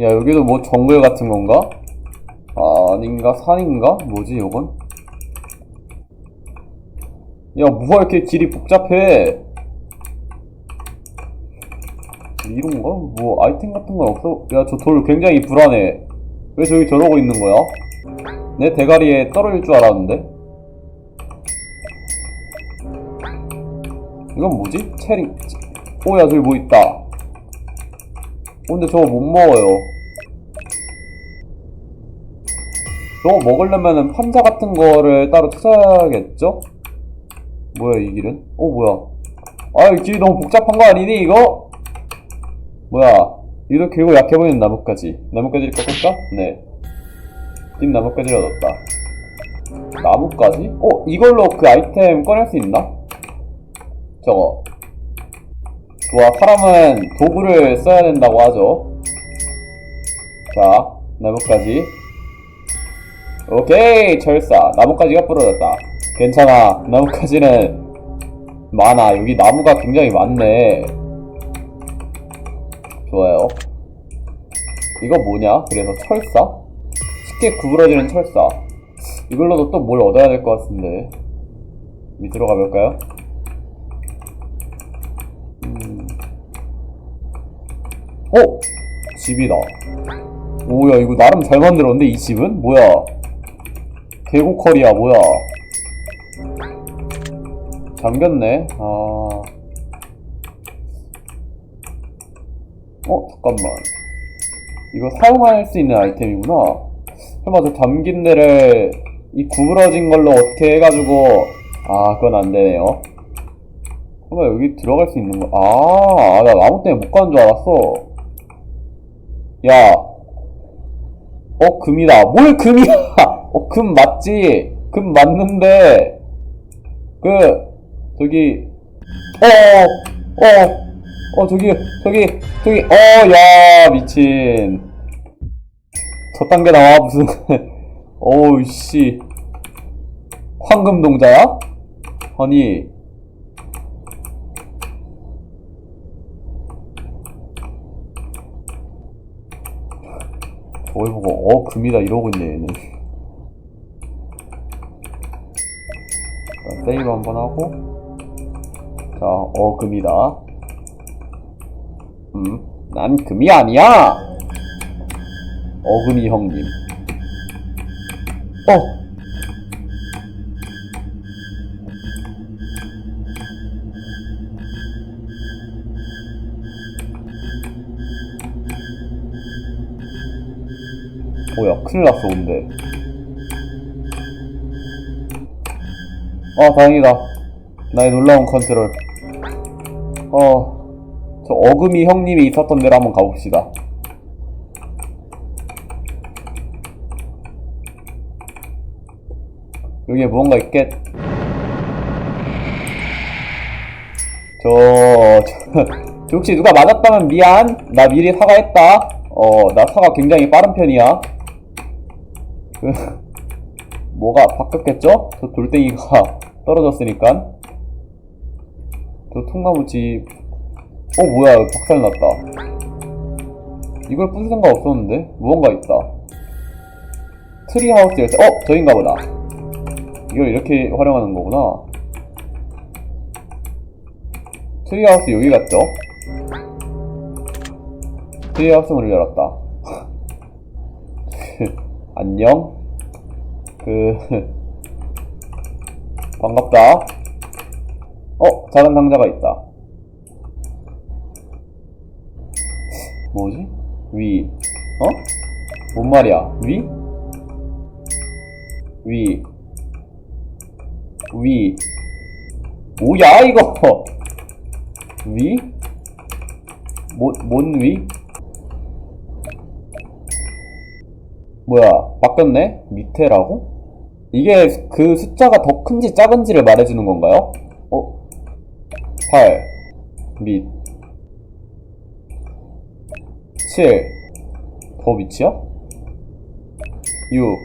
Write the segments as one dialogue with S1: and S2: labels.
S1: 야 여기도 뭐 정글 같은 건가? 아, 아닌가? 산인가? 뭐지 이건? 야 뭐가 이렇게 길이 복잡해 이런가? 뭐 아이템 같은 건 없어? 야 저 돌 굉장히 불안해 왜 저기 저러고 있는 거야? 내 대가리에 떨어질 줄 알았는데 이건 뭐지? 체리 오야 저기 뭐 있다 어, 근데 저거 못 먹어요 저거 먹으려면은 판자 같은 거를 따로 찾아야겠죠? 뭐야 이 길은? 어 뭐야 아 이 길이 너무 복잡한 거 아니니 이거? 뭐야 이거 길고 약해 보이는 나뭇가지 나뭇가지를 꺾을까? 네팀 나뭇가지를 얻었다 나뭇가지? 어 이걸로 그 아이템 꺼낼 수 있나? 저거 좋아 사람은 도구를 써야 된다고 하죠. 자 나뭇가지. 오케이 철사. 나뭇가지가 부러졌다. 괜찮아. 나뭇가지는 많아. 여기 나무가 굉장히 많네. 좋아요. 이거 뭐냐? 그래서 철사? 쉽게 구부러지는 철사. 이걸로도 또 뭘 얻어야 될 것 같은데. 밑으로 가볼까요? 음. 어? 집이다 오야 이거 나름 잘 만들었는데 이 집은? 뭐야 계곡컬이야 뭐야 잠겼네 아... 어? 잠깐만 이거 사용할 수 있는 아이템이구나 설마 저 잠긴 데를 이 구부러진 걸로 어떻게 해가지고 아 그건 안 되네요 설마 여기 들어갈 수 있는 거 아, 아, 나 나무 때문에 못 가는 줄 알았어 야 어, 금이다. 뭘 금이야? 어, 금 맞지? 금 맞는데, 그, 저기, 어, 어, 어, 저기, 저기, 저기, 어, 야, 미친. 저딴 게 나와, 무슨, 어우, 씨. 황금 동자야? 아니, 저걸 보고 어 금이다 이러고 있네 얘는. 자, 세이브 한번 하고. 자어 금이다. 음난 금이 아니야! 어금이 형님. 어 뭐야? 큰일 났어 근데. 아 다행이다. 나의 놀라운 컨트롤. 어 저 어금이 형님이 있었던 데로 한번 가봅시다. 여기에 무언가 있겠? 저, 저, 저 혹시 누가 맞았다면 미안. 나 미리 사과했다. 어 나 사과 굉장히 빠른 편이야. 그, 뭐가 바뀌었겠죠? 저 돌덩이가 떨어졌으니까. 저 통나무 집. 어, 뭐야, 박살 났다. 이걸 부술 생각 없었는데? 무언가 있다. 트리하우스 열쇠. 어, 저인가 보다. 이걸 이렇게 활용하는 거구나. 트리하우스 여기 갔죠? 트리하우스 문을 열었다. 안녕. 그 반갑다. 어, 작은 상자가 있다. 뭐지? 위. 어? 뭔 말이야? 위? 위. 위. 뭐야 이거? 위? 뭐, 뭔 위? 뭐야 바뀌었네? 밑에라고? 이게 그 숫자가 더 큰지 작은지를 말해주는 건가요? 어? 8 밑 7 더 밑이야? 6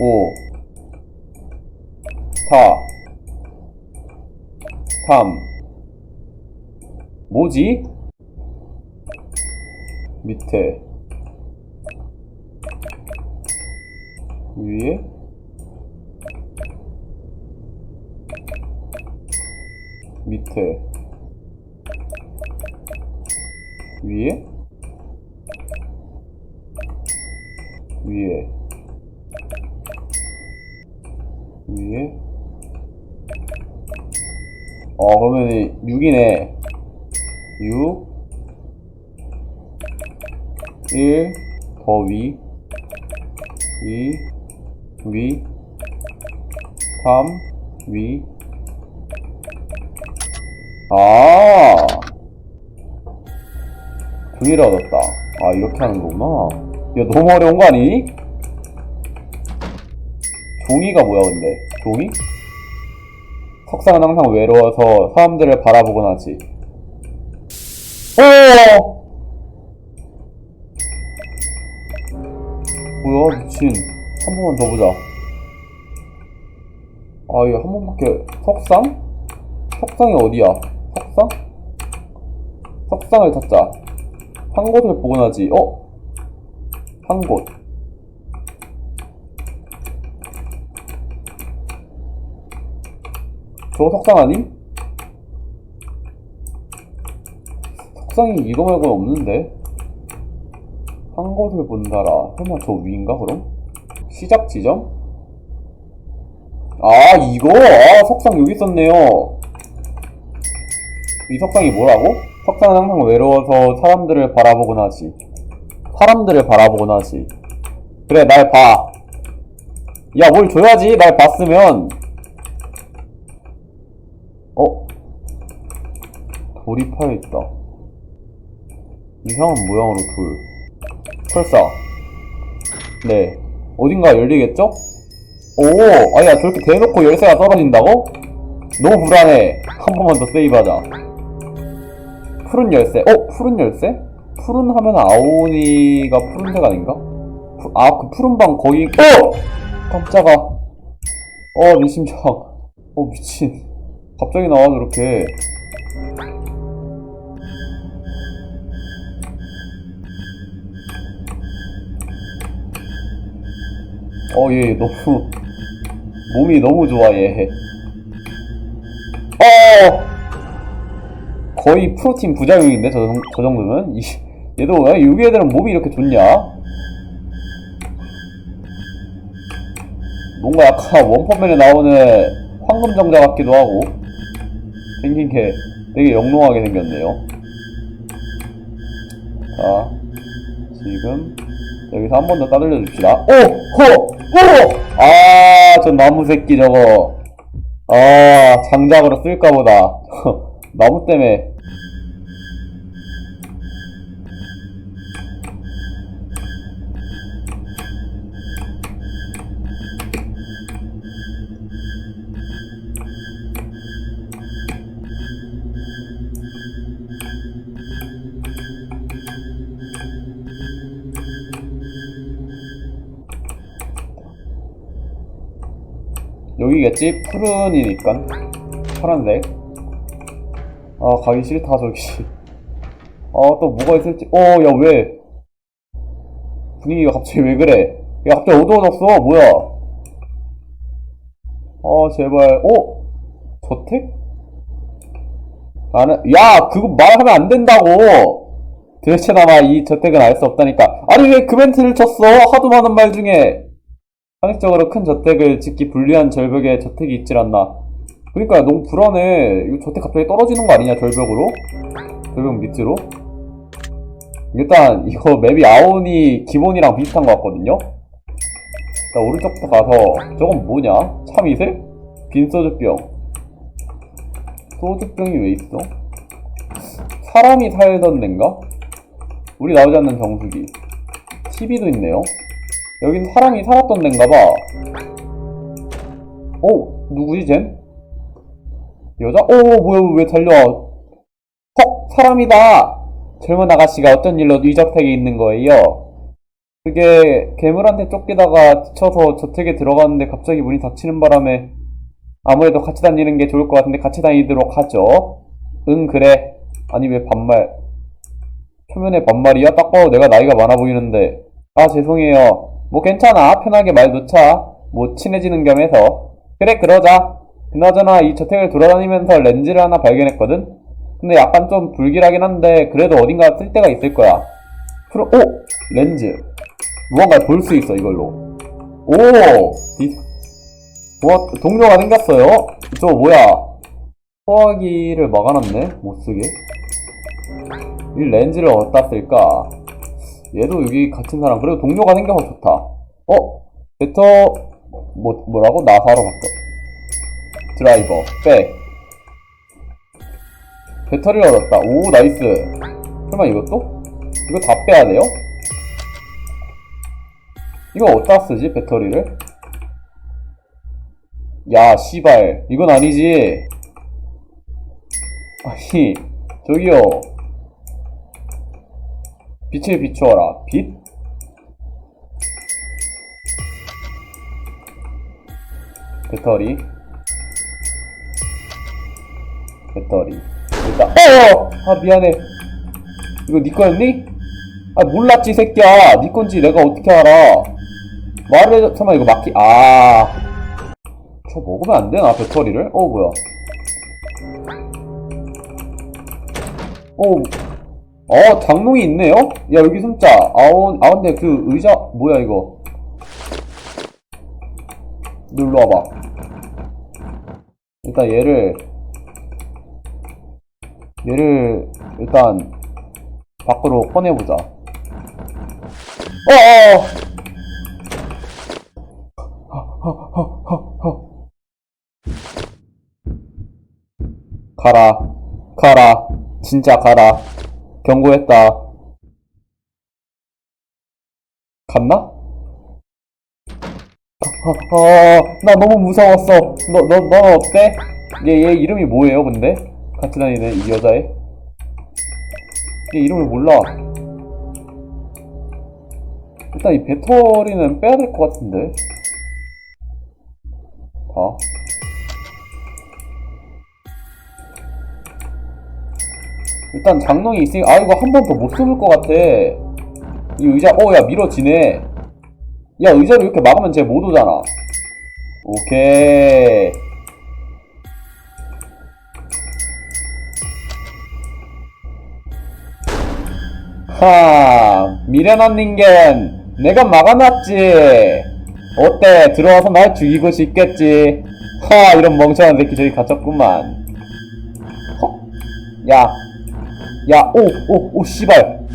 S1: 5 4 3 뭐지? 밑에 위에. 밑에. 위에. 위에. 위에. 어 그러면 6이네. 6 1 더 위. 2 위3위 아, 종이를 얻었다. 아, 이렇게 하는 거구나. 야, 너무 어려운 거 아니니? 종이가 뭐야, 근데? 종이? 석상은 항상 외로워서 사람들을 바라보곤 하지. 어! 뭐야, 미친. 한 번만 더 보자. 아, 이거 한 번밖에, 석상? 석상이 어디야? 석상? 석상을 찾자. 한 곳을 보곤 하지. 어? 한 곳. 저거 석상 아님? 석상이 이거 말고는 없는데? 한 곳을 본다라. 설마 저 위인가, 그럼? 시작 지점? 아, 이거? 아, 석상 여기 있었네요. 이 석상이 뭐라고? 석상은 항상 외로워서 사람들을 바라보곤 하지. 사람들을 바라보곤 하지. 그래, 날 봐. 야, 뭘 줘야지. 날 봤으면. 어? 돌이 파여있다. 이상한 모양으로 돌. 설사. 네. 어딘가 열리겠죠? 오! 아야, 저렇게 대놓고 열쇠가 떨어진다고? 너무 불안해. 한 번만 더 세이브하자. 푸른 열쇠. 어? 푸른 열쇠? 푸른 하면 아오니가 푸른색 아닌가? 푸- 아, 그 푸른 방 거기. 어! 깜짝아. 어, 내 심장. 어, 미친. 갑자기 나와, 저렇게. 어, 얘 너무. 몸이 너무 좋아, 얘. 어! 거의 프로틴 부작용인데 저, 정- 저 정도면 이, 얘도 왜 여기 애들은 몸이 이렇게 좋냐? 뭔가 약간 원펀맨에 나오는 황금정자 같기도 하고 생긴 게 되게 영롱하게 생겼네요. 자, 지금 여기서 한 번 더 따돌려 줍시다. 오! 호! 호! 아, 저 나무 새끼 저거. 아, 장작으로 쓸까 보다. 나무 때문에. 여기겠지? 푸른이니까. 파란색. 아, 가기 싫다, 저기. 아, 또 뭐가 있을지. 어, 야, 왜? 분위기가 갑자기 왜 그래? 야, 갑자기 어두워졌어. 뭐야? 아, 제발. 어? 저택? 나는, 야! 그거 말하면 안 된다고! 도대체 나마 이 저택은 알 수 없다니까. 아니, 왜 그 멘트를 쳤어? 하도 많은 말 중에. 상식적으로 큰 저택을 짓기 불리한 절벽에 저택이 있질 않나. 그러니까 너무 불안해. 이거 저택 갑자기 떨어지는 거 아니냐, 절벽으로? 절벽 밑으로? 일단, 이거 맵이 아오니 기본이랑 비슷한 것 같거든요? 자, 오른쪽부터 가서, 저건 뭐냐? 참이슬? 빈 소주병. 소주병이 왜 있어? 사람이 살던 데인가? 우리 나오지 않는 정수기. TV도 있네요. 여긴 사람이 살았던 데인가봐. 어? 누구지, 쟨? 여자? 오, 뭐야, 왜 달려와. 헉, 사람이다! 젊은 아가씨가 어떤 일로 이 저택에 있는 거예요? 그게 괴물한테 쫓기다가 지쳐서 저택에 들어갔는데 갑자기 문이 닫히는 바람에 아무래도 같이 다니는 게 좋을 것 같은데 같이 다니도록 하죠. 응, 그래. 아니, 왜 반말. 초면에 반말이야? 딱 봐도 내가 나이가 많아 보이는데. 아, 죄송해요. 뭐 괜찮아. 편하게 말 놓자. 뭐 친해지는 겸해서. 그래, 그러자. 그나저나 이 저택을 돌아다니면서 렌즈를 하나 발견했거든? 근데 약간 좀 불길하긴 한데, 그래도 어딘가 쓸 데가 있을 거야. 프로, 오! 렌즈. 무언가를 볼수 있어, 이걸로. 오! 디, 와, 동료가 생겼어요? 저 뭐야? 소화기를 막아놨네? 못쓰게. 이 렌즈를 어디다 쓸까? 얘도 여기 갇힌 사람. 그래도 동료가 생겨서 좋다. 어? 베터, 뭐, 뭐라고? 나사로 바꿔. 드라이버. 빼. 배터리를 얻었다. 오, 나이스. 설마 이것도? 이거 다 빼야 돼요? 이거 어디다 쓰지, 배터리를? 야, 씨발. 이건 아니지. 아니, 저기요. 빛을 비추어라. 빛? 배터리. 배터리. 일단, 어! 아, 미안해. 이거 네 거였니? 아, 몰랐지, 새끼야. 네 건지 내가 어떻게 알아. 말을 해, 잠깐만, 이거 막히, 아. 저 먹으면 안 되나, 배터리를? 어, 뭐야. 어, 어, 장롱이 있네요? 야, 여기 숨자. 아우, 아, 근데 그 의자, 뭐야, 이거. 눌러 와봐. 일단 얘를, 얘를, 일단, 밖으로 꺼내보자. 어어! 가라. 가라. 진짜 가라. 경고했다. 갔나? 아, 아, 나 너무 무서웠어. 너, 너, 너 어때? 얘, 얘 이름이 뭐예요, 근데? 같이 다니는 이 여자애? 얘 이름을 몰라. 일단 이 배터리는 빼야 될 것 같은데. 봐. 일단 장롱이 있으니 아 이거 한 번 더 못 숨을 것 같아. 이 의자 어 야 밀어지네. 야 의자를 이렇게 막으면 쟤 못 오잖아. 오케이. 하 미련한 인간 내가 막아놨지. 어때? 들어와서 날 죽이고 싶겠지? 하 이런 멍청한 새끼 저기 갇혔구만. 헉 야 야, 오, 오, 오, 씨발.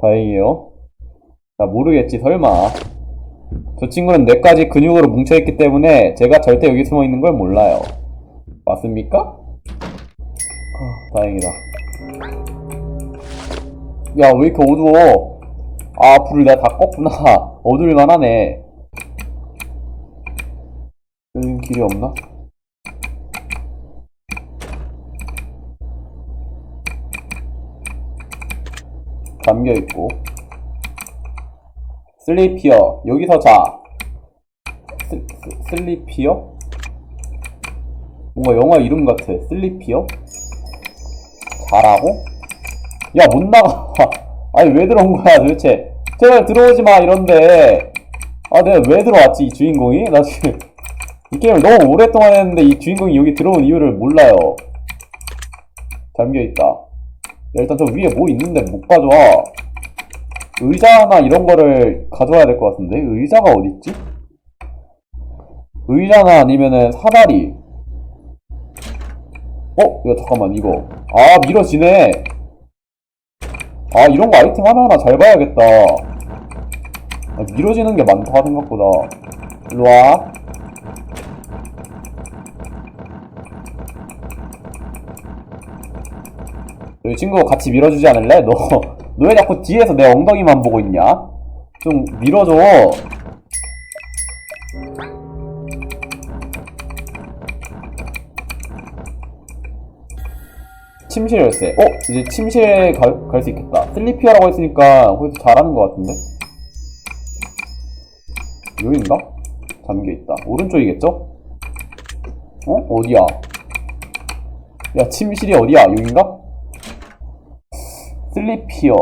S1: 다행이에요. 나 모르겠지, 설마. 저 친구는 뇌까지 근육으로 뭉쳐있기 때문에 제가 절대 여기 숨어 있는 걸 몰라요. 맞습니까? 아, 다행이다. 야, 왜 이렇게 어두워? 아, 불을 내가 다 껐구나. 어두울만 하네. 여기 길이 없나? 잠겨 있고. 슬리피어 여기서 자. 슬, 슬- 슬리피어? 뭔가 영화 이름 같아. 슬리피어? 자라고? 야 못 나가. 아니 왜 들어온 거야 도대체? 제발 들어오지 마 이런데. 아 내가 왜 들어왔지 이 주인공이? 나 지금 이 게임을 너무 오랫동안 했는데 이 주인공이 여기 들어온 이유를 몰라요. 잠겨 있다 야, 일단 저 위에 뭐 있는데 못 가져와. 의자나 이런 거를 가져와야 될 것 같은데? 의자가 어딨지? 의자나 아니면은 사다리. 어? 야, 잠깐만, 이거. 아, 밀어지네. 아, 이런 거 아이템 하나하나 잘 봐야겠다. 아, 밀어지는 게 많다, 생각보다. 일로 와. 여기 친구 같이 밀어주지 않을래? 너, 너 왜 자꾸 뒤에서 내 엉덩이만 보고 있냐? 좀 밀어줘. 침실 열쇠. 어? 이제 침실에 갈수 있겠다. 슬리피어라고 했으니까 거기서 잘하는 것 같은데? 여긴가? 잠겨있다. 오른쪽이겠죠? 어? 어디야? 야, 침실이 어디야? 여긴가? 슬리피어.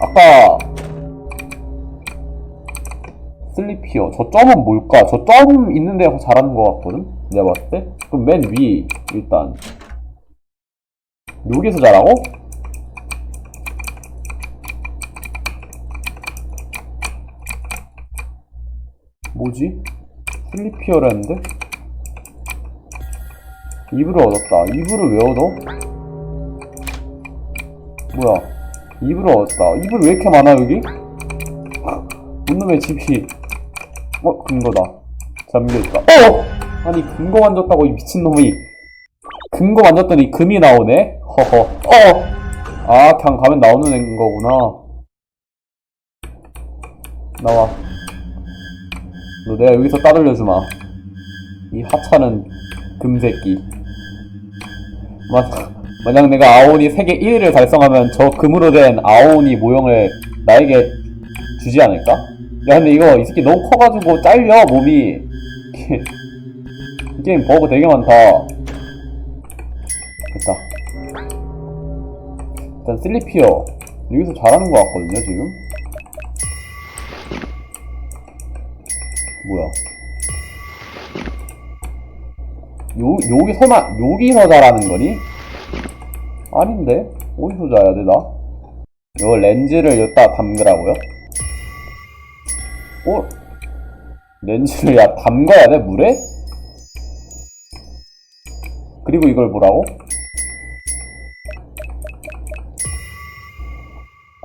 S1: 아까 슬리피어. 저 점은 뭘까? 저 점 있는 데가 잘하는 것 같거든? 내가 봤을 때? 그럼 맨 위, 일단. 여기서 잘하고? 뭐지? 슬리피어라는데? 이불을 얻었다. 이불을 왜 얻어? 뭐야? 이불을 얻었다. 이불 왜 이렇게 많아, 여기? 이놈의 집이. 어, 금고다. 잠겨있다. 어! 아니, 금고 만졌다고 이 미친놈이. 금고 만졌더니 금이 나오네? 허허. 어! 아, 그냥 가면 나오는 거구나. 나와. 너 내가 여기서 따돌려주마. 이 하찮은 금새끼. 마, 만약 내가 아오니 세계 1위를 달성하면 저 금으로 된 아오니 모형을 나에게 주지 않을까? 야 근데 이거 이 새끼 너무 커가지고 잘려 몸이. 이 게임 버그 되게 많다. 됐다. 일단 슬리피어. 여기서 잘하는 것 같거든요 지금? 뭐야? 요, 여기 설마 여기서 잘하는 거니? 아닌데 어디서 자야 돼 나? 요 렌즈를 여기다 담그라고요? 어? 렌즈를 야 담가야 돼 물에? 그리고 이걸 뭐라고?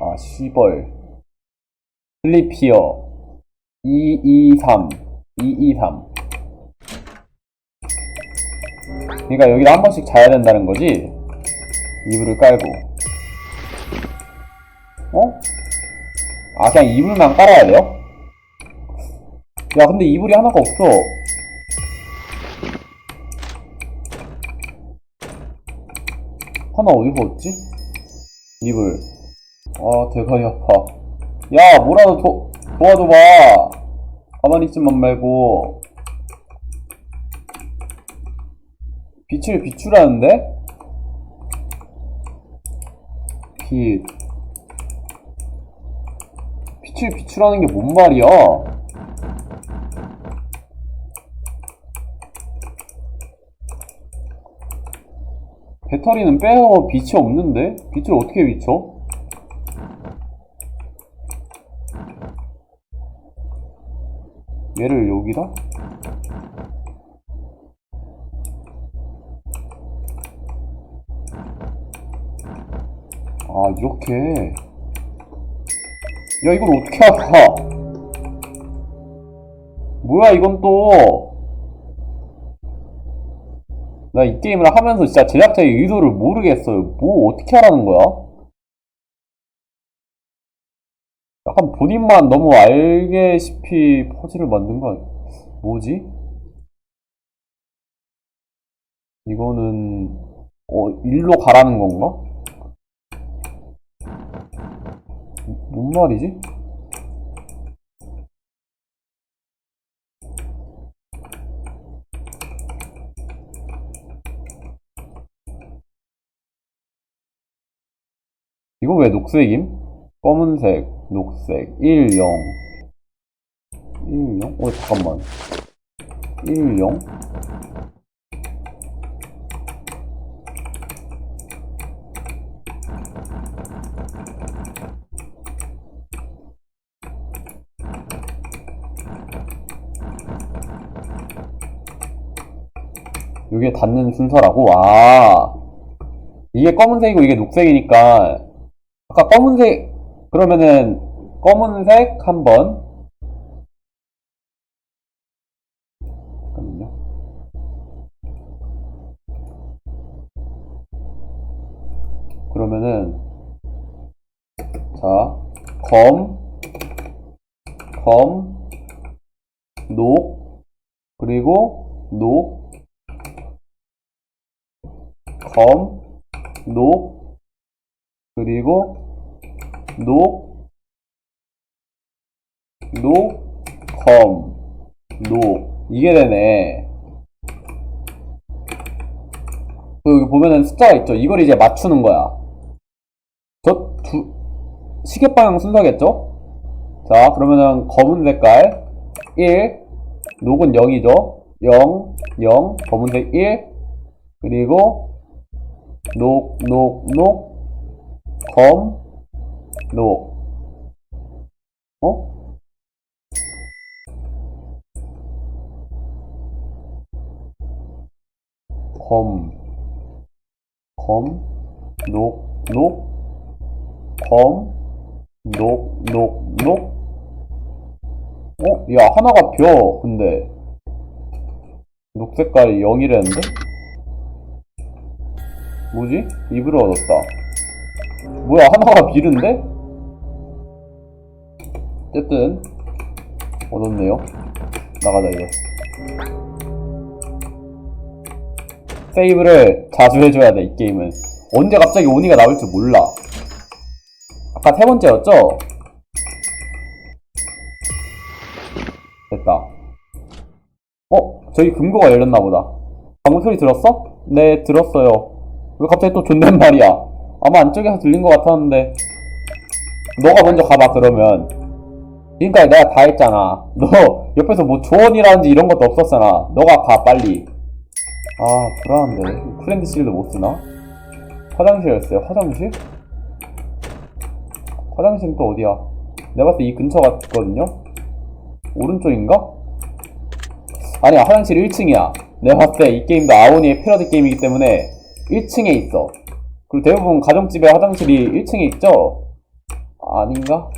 S1: 아 시벌 슬리피어 223 223 그러니까 여기를 한 번씩 자야 된다는 거지 이불을 깔고 어? 아 그냥 이불만 깔아야 돼요? 야 근데 이불이 하나가 없어 하나 어디서 얻지? 이불 아 대가리 아파 야 뭐라도 도, 도와줘봐 가만히 있지만 말고 빛을 비추라는데? 빛 빛을 비추라는 게 뭔 말이야? 배터리는 빼어 빛이 없는데? 빛을 어떻게 비춰? 얘를 여기다? 아, 이렇게. 야, 이걸 어떻게 알아? 뭐야, 이건 또. 나 이 게임을 하면서 진짜 제작자의 의도를 모르겠어요. 뭐, 어떻게 하라는 거야? 약간 본인만 너무 알게시피 퍼즐을 만든 거? 뭐지? 이거는, 어, 일로 가라는 건가? 뭔 말이지? 이거 왜 녹색임? 검은색, 녹색, 1, 0 1, 0? 어, 잠깐만 1, 0? 이게 닿는 순서라고? 아, 이게 검은색이고 이게 녹색이니까, 아까 검은색, 그러면은, 검은색 한 번. 잠깐만요. 그러면은, 자, 검, 검, 녹, 그리고 녹, 검, 녹, 그리고 녹, 녹, 검, 녹. 이게 되네. 그 여기 보면은 숫자가 있죠. 이걸 이제 맞추는 거야. 저 두, 시계 방향 순서겠죠? 자, 그러면은 검은 색깔 1, 녹은 0이죠? 0, 0, 검은색 1, 그리고 녹, 녹, 녹, 검, 녹. 어? 검, 검, 녹, 녹, 검, 녹, 녹, 녹. 어? 야, 하나가 벼, 근데. 녹 색깔이 0이랬는데? 뭐지? 입으로 얻었다. 뭐야, 하나가 비른데? 어쨌든, 얻었네요. 나가자, 이제. 세이브를 자주 해줘야 돼, 이 게임은. 언제 갑자기 오니가 나올지 몰라. 아까 세 번째였죠? 됐다. 어? 저기 금고가 열렸나 보다. 방금 소리 들었어? 네, 들었어요. 왜 갑자기 또 존댓말이야? 아마 안쪽에서 들린 것 같았는데. 너가 먼저 가봐, 그러면. 지금까지 내가 다 했잖아. 너 옆에서 뭐 조언이라든지 이런 것도 없었잖아. 너가 가, 빨리. 아, 불안한데. 프렌드 실드 못 쓰나? 화장실이었어요, 화장실? 화장실은 또 어디야? 내가 봤을 때 이 근처 같거든요? 오른쪽인가? 아니야, 화장실 1층이야. 내가 봤을 때 이 게임도 아오니의 패러디 게임이기 때문에 1층에 있어. 그리고 대부분 가정집에 화장실이 1층에 있죠? 아닌가?